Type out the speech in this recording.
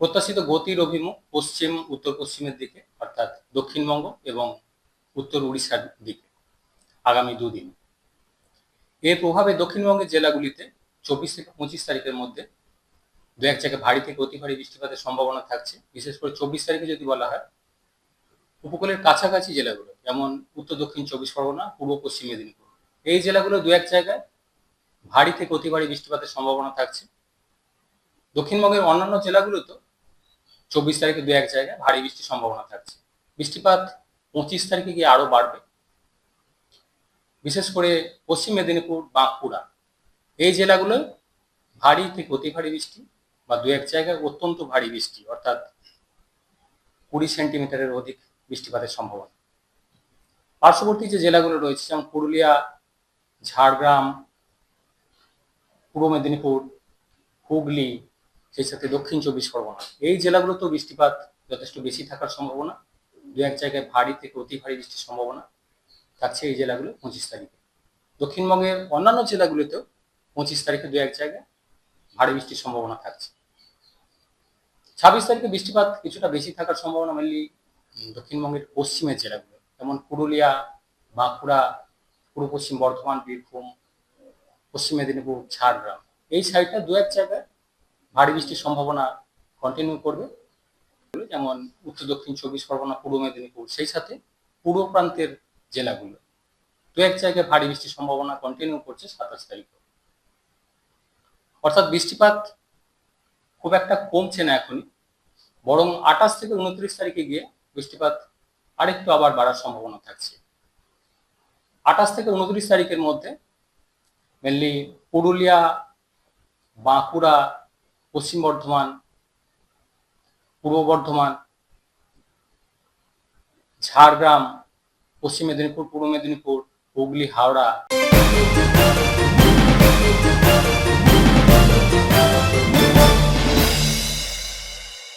প্রত্যাশিত গতির অভিমুখ পশ্চিম, উত্তর পশ্চিমের দিকে, অর্থাৎ দক্ষিণবঙ্গ এবং উত্তর উড়িষ্যার দিকে আগামী দুদিন। এর প্রভাবে দক্ষিণবঙ্গের জেলাগুলিতে চব্বিশ থেকে পঁচিশ তারিখের মধ্যে দু এক জায়গায় ভারী থেকে অতি ভারী বৃষ্টিপাতের সম্ভাবনা থাকছে। বিশেষ করে চব্বিশ তারিখে যদি বলা হয়, উপকূলের কাছাকাছি জেলাগুলো যেমন উত্তর, দক্ষিণ চব্বিশ পরগনা, পূর্ব পশ্চিম মেদিনীপুর, এই জেলাগুলো দু এক জায়গায় ভারী থেকে অতি ভারী বৃষ্টিপাতের সম্ভাবনা থাকছে। দক্ষিণবঙ্গের অন্যান্য জেলাগুলোতেও চব্বিশ তারিখে দু এক জায়গায় ভারী বৃষ্টির সম্ভাবনা থাকছে। বৃষ্টিপাত পঁচিশ তারিখে গিয়ে আরও বাড়বে। বিশেষ করে পশ্চিম মেদিনীপুর, বাঁকুড়া, এই জেলাগুলো ভারী থেকে অতি ভারী বৃষ্টি বা দু এক জায়গায় অত্যন্ত ভারী বৃষ্টি, অর্থাৎ কুড়ি সেন্টিমিটারের অধিক বৃষ্টিপাতের সম্ভাবনা। পার্শ্ববর্তী যে জেলাগুলো রয়েছে, যেমন পুরুলিয়া, ঝাড়গ্রাম, পূর্ব মেদিনীপুর, হুগলি সেই সাথে দক্ষিণ চব্বিশ পরগনা। এই জেলাগুলোতেও বৃষ্টিপাত যথেষ্ট বেশি থাকার সম্ভাবনা। দু এক জায়গায় ভারী থেকে অতি ভারী বৃষ্টির সম্ভাবনা থাকছে এই জেলাগুলো পঁচিশ তারিখে। দক্ষিণবঙ্গের অন্যান্য জেলাগুলোতেও পঁচিশ তারিখে দু এক জায়গায় ভারী বৃষ্টির সম্ভাবনা থাকছে। ছাব্বিশ তারিখে বৃষ্টিপাত কিছুটা বেশি থাকার সম্ভাবনা মেনলি দক্ষিণবঙ্গের পশ্চিমের জেলাগুলো, যেমন পুরুলিয়া, বাঁকুড়া, পূর্ব পশ্চিম বর্ধমান, বীরভূম, পশ্চিম মেদিনীপুর, ঝাড়গ্রাম। এই সাইডটা দু এক জায়গায় ভারী বৃষ্টির সম্ভাবনা কন্টিনিউ করবে। যেমন উত্তর দক্ষিণ চব্বিশ পরগনা, পূর্ব মেদিনীপুর, সেই সাথে পূর্ব প্রান্তের জেলাগুলো। দু এক জায়গায় ভারী বৃষ্টির সম্ভাবনা কন্টিনিউ করছে সাতাশ তারিখ। অর্থাৎ বৃষ্টিপাত খুব একটা কমছে না এখনই। বরং আঠাশ থেকে উনত্রিশ তারিখে গিয়ে বৃষ্টিপাত আরেকটু আবার বাড়ার সম্ভাবনা থাকছে। আঠাশ থেকে উনত্রিশ তারিখের মধ্যে মেনলি পুরুলিয়া, বাঁকুড়া পশ্চিম বর্ধমান পূর্ব বর্ধমান ঝাড়গ্রাম পশ্চিম মেদিনীপুর পূর্ব মেদিনীপুর হুগলি হাওড়া।